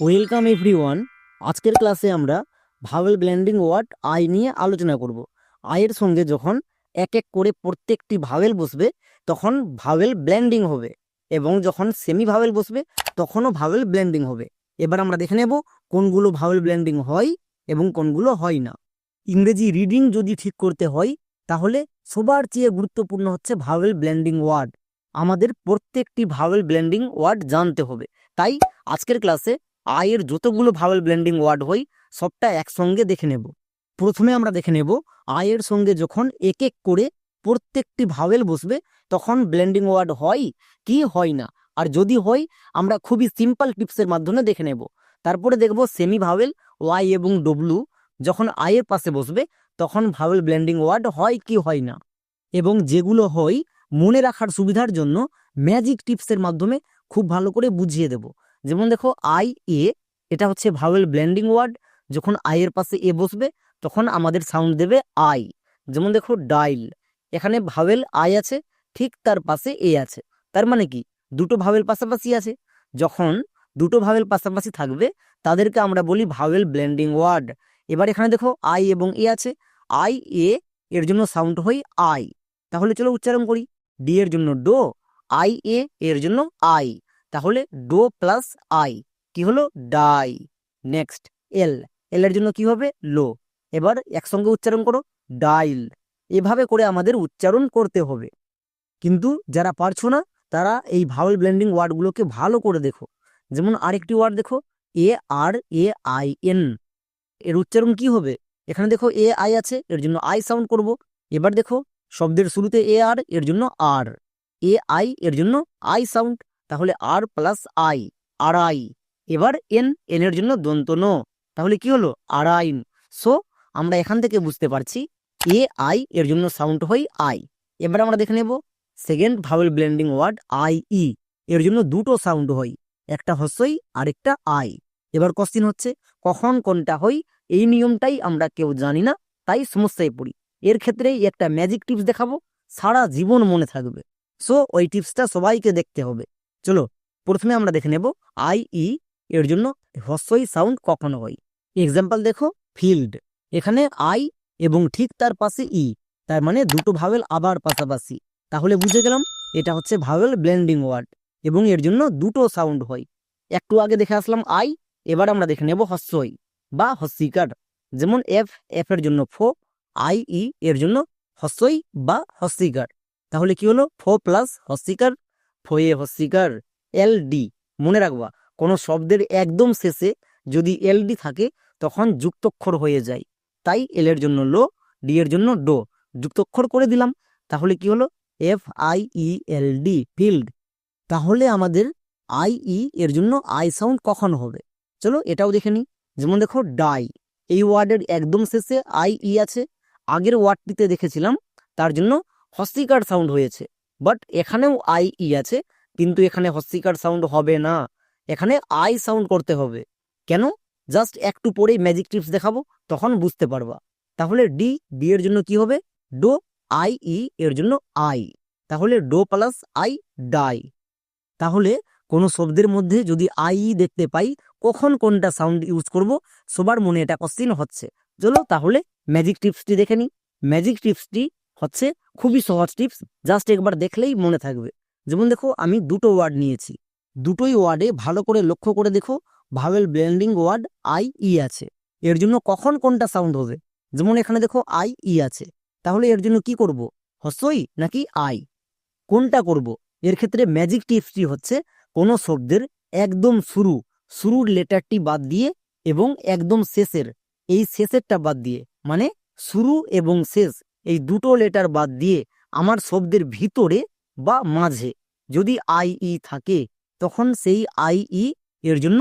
Welcome every one আজকের ক্লাসে আমরা ভাওয়েল ব্ল্যান্ডিং ওয়ার্ড আই নিয়ে আলোচনা করব। আয়ের সঙ্গে যখন এক এক করে প্রত্যেকটি ভাওয়েল বসবে, তখন ভাওয়েল ব্ল্যান্ডিং হবে এবং যখন সেমি ভাওয়েল বসবে, তখনও ভাওয়েল ব্ল্যান্ডিং হবে। এবার আমরা দেখে নেব কোনগুলো ভাওয়েল ব্ল্যান্ডিং হয় এবং কোনগুলো হয় না। ইংরেজি রিডিং যদি ঠিক করতে হয়, তাহলে সবার চেয়ে গুরুত্বপূর্ণ হচ্ছে ভাওয়েল ব্ল্যান্ডিং ওয়ার্ড আমাদের প্রত্যেকটি ভাওয়েল ব্ল্যান্ডিং ওয়ার্ড জানতে হবে। তাই আজকের ক্লাসে আয়ের যতগুলো ভাওয়েল ব্লেন্ডিং ওয়ার্ড হয় সবটা একসঙ্গে দেখে নেব। প্রথমে আমরা দেখে নেব, আয়ের সঙ্গে যখন এক এক করে প্রত্যেকটি ভাওয়েল বসবে, তখন ব্লেন্ডিং ওয়ার্ড হয় কি হয় না? আর যদি হয়, আমরা খুবই সিম্পল টিপসের মাধ্যমে দেখে নেব। তারপরে দেখব সেমি ভাওয়েল ওয়াই এবং ডব্লু যখন আয়ের পাশে বসবে, তখন ভাওয়েল ব্লেন্ডিং ওয়ার্ড হয় কি হয় না? এবং যেগুলো হয়, মনে রাখার সুবিধার জন্য ম্যাজিক টিপসের মাধ্যমে খুব ভালো করে বুঝিয়ে দেব। যেমন দেখো আই এ এটা হচ্ছে ভাওয়েল ব্লেন্ডিং ওয়ার্ড যখন আই এর পাশে এ বসবে, তখন আমাদের সাউন্ড দেবে আই যেমন দেখো ডাইল এখানে ভাওয়েল আই আছে, ঠিক তার পাশে এ আছে। তার মানে কি? দুটো ভাওয়েল পাশাপাশি আছে। যখন দুটো ভাওয়েল পাশাপাশি থাকবে, তাদেরকে আমরা বলি ভাওয়েল ব্লেন্ডিং ওয়ার্ড এবার এখানে দেখো আই এবং এ আছে। আই এ এর জন্য সাউন্ড হয় আই তাহলে চলো উচ্চারণ করি। ডি এর জন্য ডো আই এ এর জন্য আই তাহলে ডো প্লাস আই, কি হলো? ডাই। নেক্সট, এল। এল এর জন্য কি হবে? লো। এবার একসঙ্গে উচ্চারণ করো, ডাইল। এভাবে করে আমাদের উচ্চারণ করতে হবে। কিন্তু যারা পারছ না, তারা এই ভাওয়েল ব্লেন্ডিং ওয়ার্ডগুলোকে ভালো করে দেখো। যেমন আরেকটি ওয়ার্ড দেখো, এ আর এ আই এন। এর উচ্চারণ কি হবে? এখানে দেখো এ আই আছে, এর জন্য আই সাউন্ড করব। এবার দেখো, শব্দের শুরুতে এ আর, এর জন্য আর। এ আই, এর জন্য আই সাউন্ড। তাহলে আর প্লাস আই আড়াই এবার এন এন এর জন্য দন্ত ন। তাহলে কি হলো? আড়াইন সো আমরা এখান থেকে বুঝতে পারছি এ আই এর জন্য সাউন্ড হয় আই এবার আমরা দেখে নেব second vowel blending word I E এর জন্য দুটো সাউন্ড হয়, একটা হস্যই আরেকটা আই এবার কোশ্চিন হচ্ছে, কখন কোনটা হয়? এই নিয়মটাই আমরা কেউ জানি না, তাই সমস্যায় পড়ি। এর ক্ষেত্রে একটা ম্যাজিক টিপস দেখাবো, সারা জীবন মনে থাকবে। সো ওই টিপসটা সবাইকে দেখতে হবে। চলো প্রথমে আমরা দেখে নেব আই ই এর জন্য হস্যই সাউন্ড কখনো হয়। এক্সাম্পল দেখো ফিল্ড এখানে আই এবং ঠিক তার পাশে ই তার মানে দুটো ভাওয়েল আবার পাশাপাশি। তাহলে বুঝে গেলাম এটা হচ্ছে ভাওয়েল ব্লেন্ডিং ওয়ার্ড এবং এর জন্য দুটো সাউন্ড হয়। একটু আগে দেখে আসলাম আই এবার আমরা দেখে নেব হস্যই বা হস্যিকার যেমন এফ এফ এর জন্য ফো আই ই এর জন্য হস্যই বা হস্যিকার তাহলে কি হলো? ফো প্লাস হস্যিকার ফয়ে হস্যিকার এল ডি, মনে রাখবা, কোনো শব্দের একদম শেষে যদি এল ডি থাকে, তখন যুক্তক্ষর হয়ে যায়। তাই এল এর জন্য লো ডি এর জন্য ডো। যুক্তক্ষর করে দিলাম, তাহলে কি হলো? F I E L D field তাহলে আমাদের আই ই এর জন্য আই সাউন্ড কখন হবে? চলো এটাও দেখে নিই। যেমন দেখো ডাই এই ওয়ার্ডের একদম শেষে আই ই আছে। আগের ওয়ার্ডটিতে দেখেছিলাম, তার জন্য হস্তিকার সাউন্ড হয়েছে। বাট এখানেও আই ই আছে। কিন্তু এখানে হস্তিকার সাউন্ড হবে না। এখানে আই সাউন্ড করতে হবে। কেন? জাস্ট একটু পরেই ম্যাজিক টিপস দেখাবো, তখন বুঝতে পারবা। তাহলে ডি ডি এর জন্য কি হবে? ডো আই ই এর জন্য আই তাহলে ডো প্লাস আই ডাই তাহলে কোনো শব্দের মধ্যে যদি আই ই দেখতে পাই, কখন কোনটা সাউন্ড ইউজ করব? সবার মনে এটা কোশ্চিন হচ্ছে। চলো তাহলে ম্যাজিক টিপসটি দেখে নিই। ম্যাজিক টিপসটি হচ্ছে খুবই সহজ টিপস জাস্ট একবার দেখলেই মনে থাকবে। যেমন দেখো, আমি দুটো ওয়ার্ড নিয়েছি। দুটোই ওয়ার্ডে ভালো করে লক্ষ্য করে দেখো vowel blending word I E আছে। এর জন্য কখন কোনটা সাউন্ড হবে? যেমন এখানে দেখো আই ই আছে। তাহলে এর জন্য কি করব? হস্যই নাকি আই কোনটা করব? এর ক্ষেত্রে ম্যাজিক টিপসটি হচ্ছে, কোনো শব্দের একদম শুরু, শুরুর লেটারটি বাদ দিয়ে এবং একদম শেষের, এই শেষেরটা বাদ দিয়ে মানে শুরু এবং শেষ এই দুটো লেটার বাদ দিয়ে আমার শব্দের ভিতরে বা মাঝে যদি আই ই থাকে, তখন সেই আই ই এর জন্য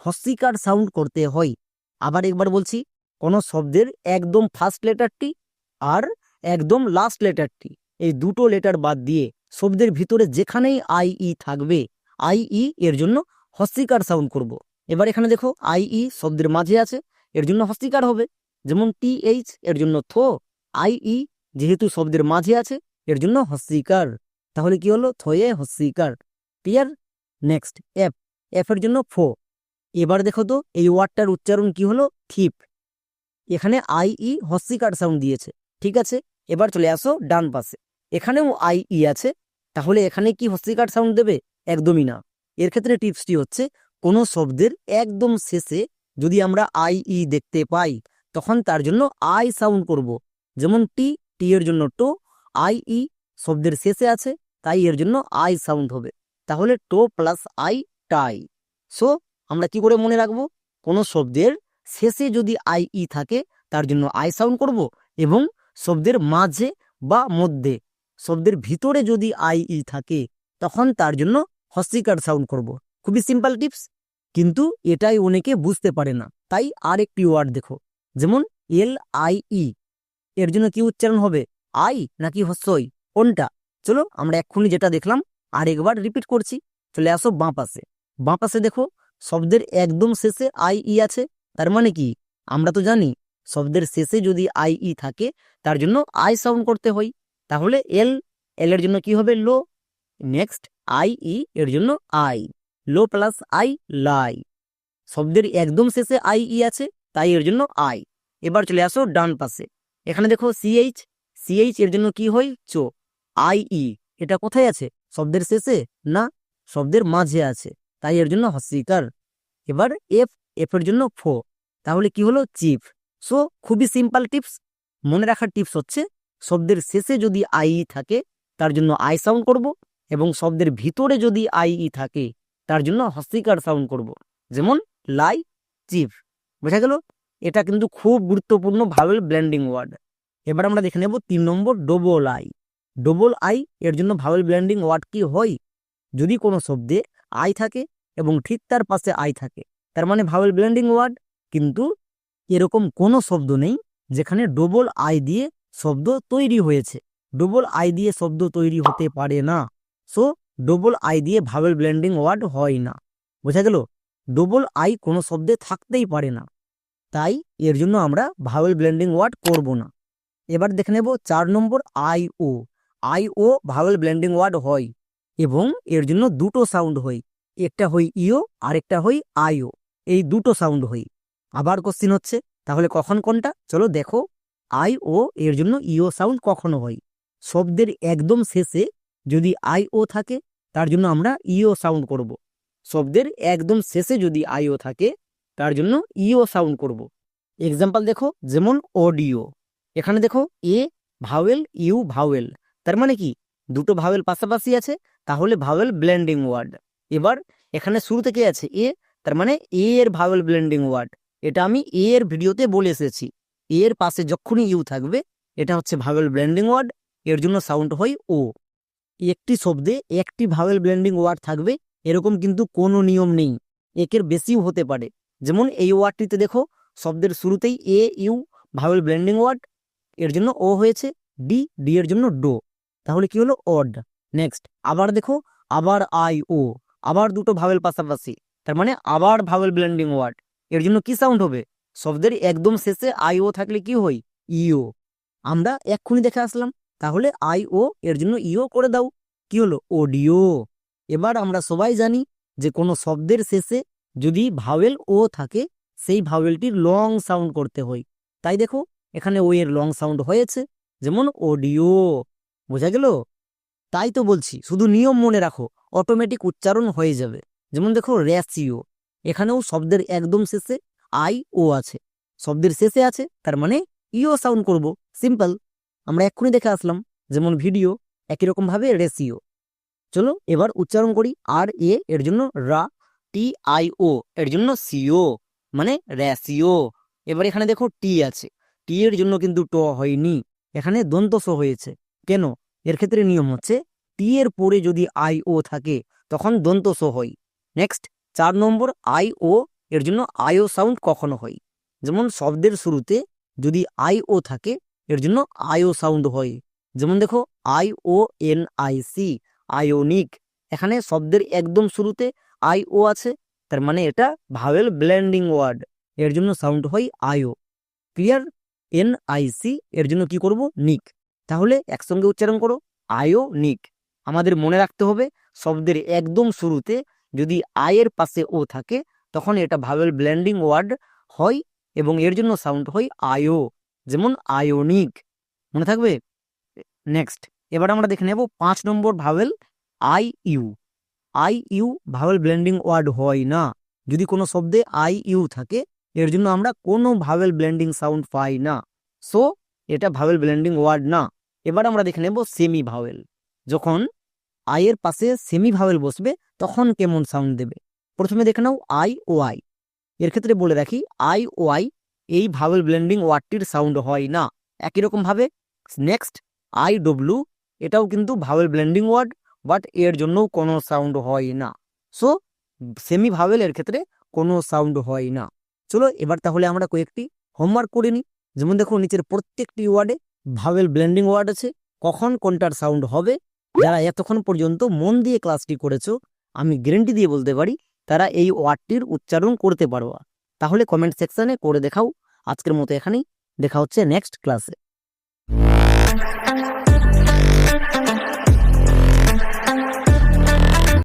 হস্তিকার সাউন্ড করতে হয় আবার একবার বলছি, কোনো শব্দের একদম ফার্স্ট লেটারটি আর একদম লাস্ট লেটারটি এই দুটো লেটার বাদ দিয়ে শব্দের ভিতরে যেখানেই আই ই থাকবে আই ই এর জন্য হস্তিকার সাউন্ড করব। এবার এখানে দেখো আই ই শব্দের মাঝে আছে, এর জন্য হস্তিকার হবে যেমন টি এইচ এর জন্য থো আই ই যেহেতু শব্দের মাঝে আছে, এর জন্য হস্তিকার। তাহলে কি হলো? থয়ে হস্তিকার। ক্লিয়ার? Next, F. এফ এর জন্য ফো। এবার দেখো তো, এই ওয়ার্ডটার উচ্চারণ কি হলো? থিপ। এখানে আই ই হস্যিকার সাউন্ড দিয়েছে। ঠিক আছে? এবার চলে আসো ডান পাশে। এখানেও আই ই আছে। তাহলে এখানে কি হস্যিকার সাউন্ড দেবে? একদমই না। এর ক্ষেত্রে টিপসটি হচ্ছে, কোনো শব্দের একদম শেষে যদি আমরা আই ই দেখতে পাই, তখন তার জন্য আই সাউন্ড করব। যেমন টি টি এর জন্য টো, আই, ই শব্দের শেষে আছে, তাই এর জন্য আই সাউন্ড হবে। তাহলে টো প্লাস আই টাই। সো, আমরা কি করে মনে রাখব? কোনো শব্দের শেষে যদি আই, ই থাকে, তার জন্য আই সাউন্ড করব এবং শব্দের মাঝে বা মধ্যে, শব্দের ভিতরে যদি আই, ই থাকে, তখন তার জন্য হস্তিকার সাউন্ড করব। খুবই সিম্পল টিপস, কিন্তু এটাই অনেকে বুঝতে পারে না। তাই আর একটি ওয়ার্ড দেখো, যেমন এল আই ই। এর জন্য কি উচ্চারণ হবে? আই নাকি হস্যই? কোনটা? চলো আমরা এক্ষুনি যেটা দেখলাম আর একবার রিপিট করছি। চলে আসো বাঁ পাশে। বাঁ পাশে দেখো, শব্দের একদম শেষে আই ই আছে, তার মানে কি? আমরা তো জানি, শব্দের শেষে যদি আই ই থাকে, তার জন্য আই সাউন্ড করতে হয়। তাহলে এল এল এর জন্য কি হবে? লো। নেক্সট, আই ই এর জন্য I. Low plus I, lie. শব্দের একদম শেষে আই ই আছে, তাই এর জন্য আই। এবার চলে আসো ডান পাশে। এখানে দেখো সিএইচ সিএইচ এর জন্য কি হয়? চো। আই ই এটা কোথায় আছে? শব্দের শেষে না? শব্দের মাঝে আছে। তাই এর জন্য হস্যিকার এবার এফ এফ এর জন্য ফো। তাহলে কি হলো? চিফ সো, খুবই সিম্পল টিপস মনে রাখার টিপস হচ্ছে, শব্দের শেষে যদি আই ই থাকে, তার জন্য আই সাউন্ড করব এবং শব্দের ভিতরে যদি আই ই থাকে, তার জন্য হস্তিকার সাউন্ড করব। যেমন লাই চিফ বোঝা গেল? এটা কিন্তু খুব গুরুত্বপূর্ণ ভাবেল ব্ল্যান্ডিং ওয়ার্ড এবার আমরা দেখে নেব তিন নম্বর ডবল আই ডবল আই এর জন্য ভাওয়েল ব্ল্যান্ডিং ওয়ার্ড কি হয়? যদি কোনো শব্দে আই থাকে এবং ঠিক তার পাশে আই থাকে, তার মানে ভাওয়েল ব্ল্যান্ডিং ওয়ার্ড কিন্তু এরকম কোনো শব্দ নেই যেখানে ডবল আই দিয়ে শব্দ তৈরি হয়েছে। ডবল আই দিয়ে শব্দ তৈরি হতে পারে না। সো ডবল আই দিয়ে ভাওয়েল ব্ল্যান্ডিং ওয়ার্ড হয় না। বোঝা গেল? ডবল আই কোনো শব্দে থাকতেই পারে না। তাই এর জন্য আমরা ভাওয়েল ব্ল্যান্ডিং ওয়ার্ড করব না। এবার দেখে নেব চার নম্বর I O I O vowel blending word হয় এবং এর জন্য দুটো সাউন্ড হয়, একটা হই ইও আরেকটা হই আইও এই দুটো সাউন্ড হই আবার কোশ্চিন হচ্ছে, তাহলে কখন কোনটা? চলো দেখো আই ও এর জন্য ইও সাউন্ড কখনো হয়। শব্দের একদম শেষে যদি আই ও থাকে, তার জন্য আমরা ইও সাউন্ড করব। শব্দের একদম শেষে যদি আইও থাকে তার জন্য ইও সাউন্ড করব। এক্সাম্পল দেখো, যেমন অডিও এখানে দেখো এ ভাওয়েল ইউ ভাওয়েল তার মানে কি? দুটো ভাওয়েল পাশাপাশি আছে, তাহলে ভাওয়েল ব্লেন্ডিং ওয়ার্ড এবার এখানে শুরু থেকে আছে? এ তার মানে এ এর ভাওয়েল ব্লেন্ডিং ওয়ার্ড এটা আমি এ এর ভিডিওতে বলে এসেছি। এ এর পাশে যখনই ইউ থাকবে, এটা হচ্ছে ভাওয়েল ব্লেন্ডিং ওয়ার্ড এর জন্য সাউন্ড হয় ও একটি শব্দে একটি ভাওয়েল ব্লেন্ডিং ওয়ার্ড থাকবে, এরকম কিন্তু কোনো নিয়ম নেই। একের বেশিও হতে পারে। যেমন এই ওয়ার্ডটিতে দেখো, শব্দের শুরুতেই A, U vowel blending word এর জন্য ও হয়েছে, ডি ডি এর জন্য ডো। তাহলে কি হলো? অড নেক্সট, আবার দেখো, আবার আই, ও, আবার দুটো ভাওয়েল পাশাপাশি, তার মানে আবার ভাওয়েল ব্লেন্ডিং ওয়ার্ড এর জন্য কি সাউন্ড হবে? শব্দের একদম শেষে আই, ও থাকলে কি হয়? ইও। আমরা এক্ষুনি দেখে আসলাম, তাহলে আই, ও, এর জন্য ইও করে দাও। কি হলো? অডিও এবার আমরা সবাই জানি যে কোনো শব্দের শেষে যদি ভাওয়েল ও থাকে, সেই ভাওয়েলটির লং সাউন্ড করতে হয়। তাই দেখো, এখানে ও এর লং সাউন্ড হয়েছে, যেমন অডিও বোঝা গেল? তাই তো বলছি, শুধু নিয়ম মনে রাখো অটোমেটিক উচ্চারণ হয়ে যাবে। যেমন দেখো র্যাসিও এখানেও শব্দের একদম শেষে আই ও আছে। শব্দের শেষে আছে, তার মানে ইও সাউন্ড করব। সিম্পল আমরা এক্ষুনি দেখে আসলাম, যেমন ভিডিও একই রকম ভাবে রেসিও চলো, এবার উচ্চারণ করি আর এ এর জন্য রা টি আই এর জন্য সিও মানে র্যাসিও এবার এখানে দেখো টি আছে। টি এর জন্য কিন্তু ট হয়নি। এখানে দন্তস হয়েছে। কেন? এর ক্ষেত্রে নিয়ম হচ্ছে টি এর পরে যদি আই ও থাকে, তখন দন্তস হয়। নেক্সট চার নম্বর আই ও এর জন্য আইও সাউন্ড কখনো হয়। যেমন শব্দের শুরুতে যদি আই ও থাকে, এর জন্য আইও সাউন্ড হয়। যেমন দেখো I O N I C ionic এখানে শব্দের একদম শুরুতে আই ও আছে, তার মানে এটা ভাওয়েল ব্লেন্ডিং ওয়ার্ড, এর জন্য সাউন্ড হয় I O clear? N I C, এর জন্য কি করব? নিক। তাহলে একসঙ্গে উচ্চারণ করো আয়ো নিক। আমাদের মনে রাখতে হবে, শব্দের একদম শুরুতে যদি আয়ের পাশে ও থাকে, তখন এটা ভাওয়েল ব্লেন্ডিং ওয়ার্ড হয় এবং এর জন্য সাউন্ড হয় আয়ো যেমন আয়োনিক মনে থাকবে? নেক্সট। এবার আমরা দেখে নেব পাঁচ নম্বর vowel I U. I U vowel blending word হয় না। যদি কোনো শব্দে আই ইউ থাকে, এর জন্য আমরা কোনো ভাওয়েল ব্লেন্ডিং সাউন্ড পাই না। সো, এটা ভাওয়েল ব্লেন্ডিং ওয়ার্ড না। এবার আমরা দেখে নেব সেমি ভাওয়েল। যখন আয়ের পাশে সেমি ভাওয়েল বসবে, তখন কেমন সাউন্ড দেবে? প্রথমে দেখে নাও আই ও আই। এর ক্ষেত্রে বলে রাখি, আই ও আই, এই ভাওয়েল ব্লেন্ডিং ওয়ার্ডটির সাউন্ড হয় না। একই রকমভাবে, নেক্সট, আই ডব্লু এটাও কিন্তু ভাওয়েল ব্লেন্ডিং ওয়ার্ড বাট এর জন্যও কোনো সাউন্ড হয় না। সো সেমি ভাওয়েল এর ক্ষেত্রে কোনো সাউন্ড হয় না। চলো এবার তাহলে আমরা কয়েকটি হোমওয়ার্ক করে নিই। যেমন দেখো, নিচের প্রত্যেকটি ওয়ার্ডে ভাওয়েল ব্লেন্ডিং ওয়ার্ড আছে। কখন কোনটার সাউন্ড হবে? যারা এতক্ষণ পর্যন্ত মন দিয়ে ক্লাসটি করেছ, আমি গ্যারেন্টি দিয়ে বলতে পারি, তারা এই ওয়ার্ডটির উচ্চারণ করতে পারো তাহলে কমেন্ট সেকশনে করে দেখাও। আজকের মতো এখানেই। দেখা হচ্ছে নেক্সট ক্লাসে